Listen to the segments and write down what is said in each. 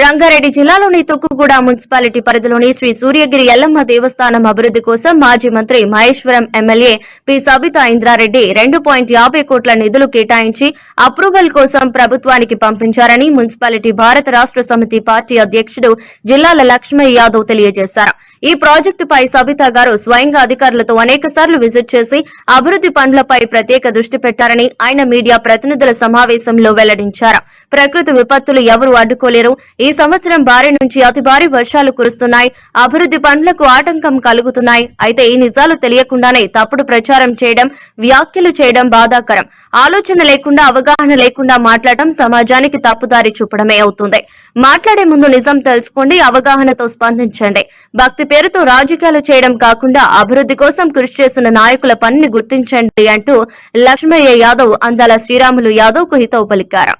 రంగారెడ్డి జిల్లాలోని తుక్కుగూడ మున్సిపాలిటీ పరిధిలోని శ్రీ సూర్యగిరి ఎల్లమ్మ దేవస్థానం అభివృద్ది కోసం మాజీ మంత్రి మహేశ్వరం ఎమ్మెల్యే పి. సబితా ఇంద్రారెడ్డి రెండు పాయింట్ యాభై కోట్ల నిధులు కేటాయించి అప్రూవల్ కోసం ప్రభుత్వానికి పంపించారని మున్సిపాలిటీ భారత రాష్ట్ర సమితి పార్టీ అధ్యక్షుడు జిల్లాల లక్ష్మయ్య యాదవ్ తెలియజేశారు. ఈ ప్రాజెక్టుపై సబితా గారు స్వయంగా అధికారులతో అనేక సార్లు విజిట్ చేసి అభివృద్ది పనులపై ప్రత్యేక దృష్టి పెట్టారని ఆయన మీడియా ప్రతినిధుల సమావేశంలో వెల్లడించారు. ప్రకృతి విపత్తులు ఎవరూ అడ్డుకోలేరు. ఈ సంవత్సరం భారీ నుంచి అతి భారీ వర్షాలు కురుస్తున్నాయి. అభివృద్ది పనులకు ఆటంకం కలుగుతున్నాయి. అయితే ఈ నిజాలు తెలియకుండానే తప్పుడు ప్రచారం చేయడం వ్యాఖ్యలు చేయడం బాధాకరం. ఆలోచన లేకుండా అవగాహన లేకుండా మాట్లాడటం సమాజానికి తప్పుదారి చూపడమే అవుతుంది. మాట్లాడే ముందు నిజం తెలుసుకోండి అవగాహనతో స్పందించండి. భక్తి పేరుతో రాజకీయాలు చేయడం కాకుండా అభివృద్ది కోసం కృషి చేసిన నాయకుల పనిని గుర్తించండి అంటూ లక్ష్మయ్య యాదవ్ అందాల శ్రీరాములు యాదవ్కు హితవు పలికారు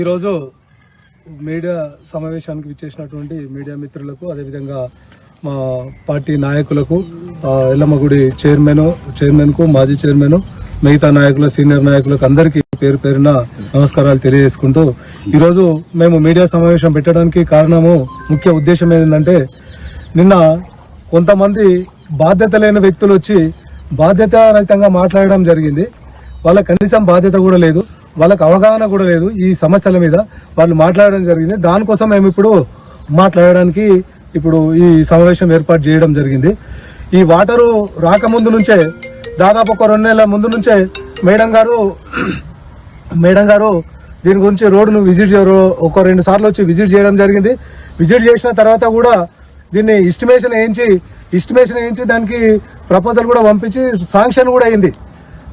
ఈరోజు మీడియా సమావేశానికి విచ్చేసినటువంటి మీడియా మిత్రులకు అదేవిధంగా మా పార్టీ నాయకులకు ఆ, ఎల్లమ్మ గుడి చైర్మన్ చైర్మన్కు మాజీ చైర్మన్ మిగతా నాయకుల సీనియర్ నాయకులకు అందరికీ పేరు పేరున నమస్కారాలు తెలియజేసుకుంటూ ఈరోజు మేము మీడియా సమావేశం పెట్టడానికి కారణము ముఖ్య ఉద్దేశం ఏంటంటే నిన్న కొంతమంది బాధ్యత లేని వ్యక్తులు వచ్చి బాధ్యతారహితంగా మాట్లాడడం జరిగింది. వాళ్ళకి కనీసం బాధ్యత కూడా లేదు వాళ్ళకి అవగాహన కూడా లేదు ఈ సమస్యల మీద. వాళ్ళు మాట్లాడడం జరిగింది. దానికోసం మేము ఇప్పుడు మాట్లాడడానికి ఇప్పుడు ఈ సమావేశం ఏర్పాటు చేయడం జరిగింది. ఈ వాటరు రాకముందు నుంచే దాదాపు ఒక రెండు నెలల ముందు నుంచే మేడం గారు మేడం గారు దీని గురించి రోడ్డును విజిట్ చేయరు- ఒక రెండు సార్లు వచ్చి విజిట్ చేయడం జరిగింది. విజిట్ చేసిన తర్వాత కూడా దీన్ని ఎస్టిమేషన్ వేయించి ఎస్టిమేషన్ వేయించి దానికి ప్రపోజల్ కూడా పంపించి శాంక్షన్ కూడా అయింది.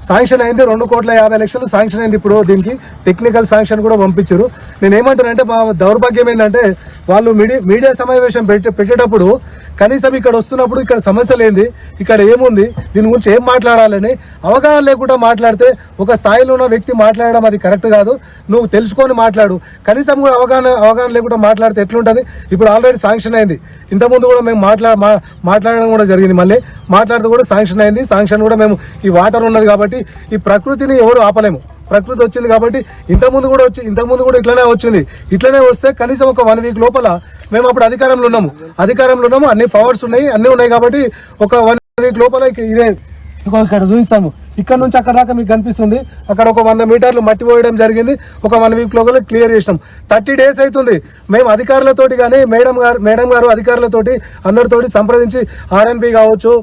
శాంక్షన్ అయింది రెండు కోట్ల యాభై లక్షలు శాంక్షన్ అయింది ఇప్పుడు దీనికి. టెక్నికల్ శాంక్షన్ కూడా పంపించారు. నేను ఏమంటానంటే మా దౌర్భాగ్యం ఏంటంటే వాళ్ళు మీడియా మీడియా సమావేశం పెట్టేటప్పుడు కనీసం ఇక్కడ వస్తున్నప్పుడు ఇక్కడ సమస్యలు ఏంది ఇక్కడ ఏముంది దీని గురించి ఏం మాట్లాడాలని అవగాహన లేకుండా మాట్లాడితే ఒక స్థాయిలో ఉన్న వ్యక్తి మాట్లాడడం అది కరెక్ట్ కాదు. నువ్వు తెలుసుకొని మాట్లాడు. కనీసం కూడా అవగాహన అవగాహన లేకుండా మాట్లాడితే ఎట్లుంటుంది? ఇప్పుడు ఆల్రెడీ శాంక్షన్ అయింది. ఇంతకుముందు కూడా మేము మాట్లా మా- మాట్లాడడం కూడా జరిగింది మళ్ళీ. మాట్లాడితే కూడా శాంక్షన్ అయింది. శాంక్షన్ కూడా మేము ఈ వాటర్ ఉన్నది కాబట్టి ఈ ప్రకృతిని ఎవరు ఆపలేము. ప్రకృతి వచ్చింది కాబట్టి ఇంతకుముందు కూడా వచ్చి ఇంతకుముందు కూడా ఇట్లనే వచ్చింది. ఇట్లనే వస్తే కనీసం ఒక వన్ వీక్ లోపల మేము అప్పుడు అధికారంలో ఉన్నాము. అధికారంలో ఉన్నాము. అన్ని పవర్స్ ఉన్నాయి అన్ని ఉన్నాయి కాబట్టి ఒక వన్ వీక్ లోపల ఇదే ఇక్కడ చూపిస్తాము. ఇక్కడ నుంచి అక్కడ దాకా మీకు కనిపిస్తుంది. అక్కడ ఒక వంద మీటర్లు మట్టి పోయడం జరిగింది. ఒక వన్ వీక్ లోపల క్లియర్ చేసినాం. థర్టీ డేస్ అవుతుంది. మేము అధికారులతోటి కానీ మేడం గారు మేడం గారు అధికారులతోటి అందరితోటి సంప్రదించి ఆర్ఎన్పి కావచ్చు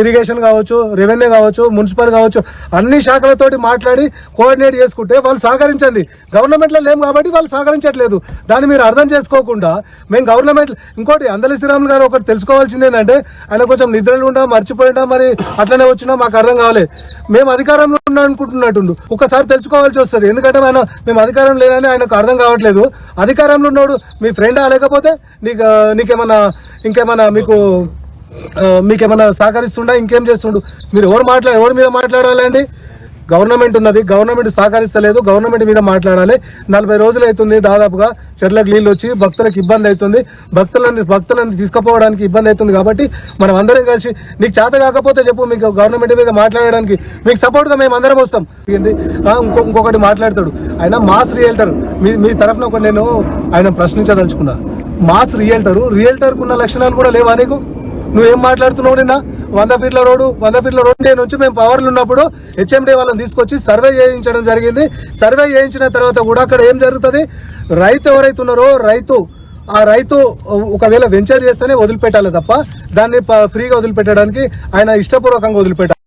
ఇరిగేషన్ కావచ్చు రెవెన్యూ కావచ్చు మున్సిపల్ కావచ్చు అన్ని శాఖలతోటి మాట్లాడి కోఆర్డినేట్ చేసుకుంటే వాళ్ళు సహకరించండి. గవర్నమెంట్లో లేము కాబట్టి వాళ్ళు సహకరించట్లేదు. దాన్ని మీరు అర్థం చేసుకోకుండా మేము గవర్నమెంట్ ఇంకోటి అందలి శ్రీరామ్ గారు ఒకటి తెలుసుకోవాల్సింది ఏంటంటే ఆయన కొంచెం నిద్రలు ఉండా మర్చిపోయినా మరి అట్లనే వచ్చినా మాకు అర్థం కావాలి. మేము అధికారంలో ఉన్నాం అనుకుంటున్నట్టుండు. ఒకసారి తెలుసుకోవాల్సి వస్తుంది. ఎందుకంటే ఆయన మేము అధికారం లేనని ఆయనకు అర్థం కావట్లేదు. అధికారంలో ఉన్నాడు మీ ఫ్రెండ్ లేకపోతే నీకు నీకేమన్నా ఇంకేమన్నా మీకు మీకు ఏమైనా సహకరిస్తుండా? ఇంకేం చేస్తుండు? మీరు ఎవరు మాట్లాడ ఎవరి మీద మాట్లాడాలండి? గవర్నమెంట్ ఉన్నది గవర్నమెంట్ సహకరిస్తలేదు గవర్నమెంట్ మీద మాట్లాడాలి. నలభై రోజులు అవుతుంది దాదాపుగా చెర్లకు నీళ్ళు వచ్చి భక్తులకు ఇబ్బంది అవుతుంది. భక్తులని భక్తులను తీసుకుపోవడానికి ఇబ్బంది అవుతుంది కాబట్టి మనం అందరం కలిసి నీకు చేత కాకపోతే చెప్పు మీకు గవర్నమెంట్ మీద మాట్లాడడానికి మీకు సపోర్ట్గా మేము అందరం వస్తాం. ఇంకో ఇంకొకటి మాట్లాడతాడు. ఆయన మాస్ రియల్టర్. మీ మీ తరఫున ఒక నేను ఆయన ప్రశ్నించదలుచుకున్నా. మాస్ రియల్టర్ రియల్టర్కున్న లక్షణాలు కూడా లేవా నీకు? నువ్వేం మాట్లాడుతున్నావు నిన్న? వంద ఫీట్ల రోడ్డు వంద ఫీట్ల రోడ్డు నుంచి మేము పవర్లు ఉన్నప్పుడు హెచ్ఎండి వాళ్ళని తీసుకొచ్చి సర్వే చేయించడం జరిగింది. సర్వే చేయించిన తర్వాత కూడా అక్కడ ఏం జరుగుతుంది? రైతు ఎవరైతే ఉన్నారో రైతు ఆ రైతు ఒకవేళ వెంచర్ చేస్తేనే వదిలిపెట్టాలి తప్ప దాన్ని ఫ్రీగా వదిలిపెట్టడానికి ఆయన ఇష్టపూర్వకంగా వదిలిపెట్టాలి.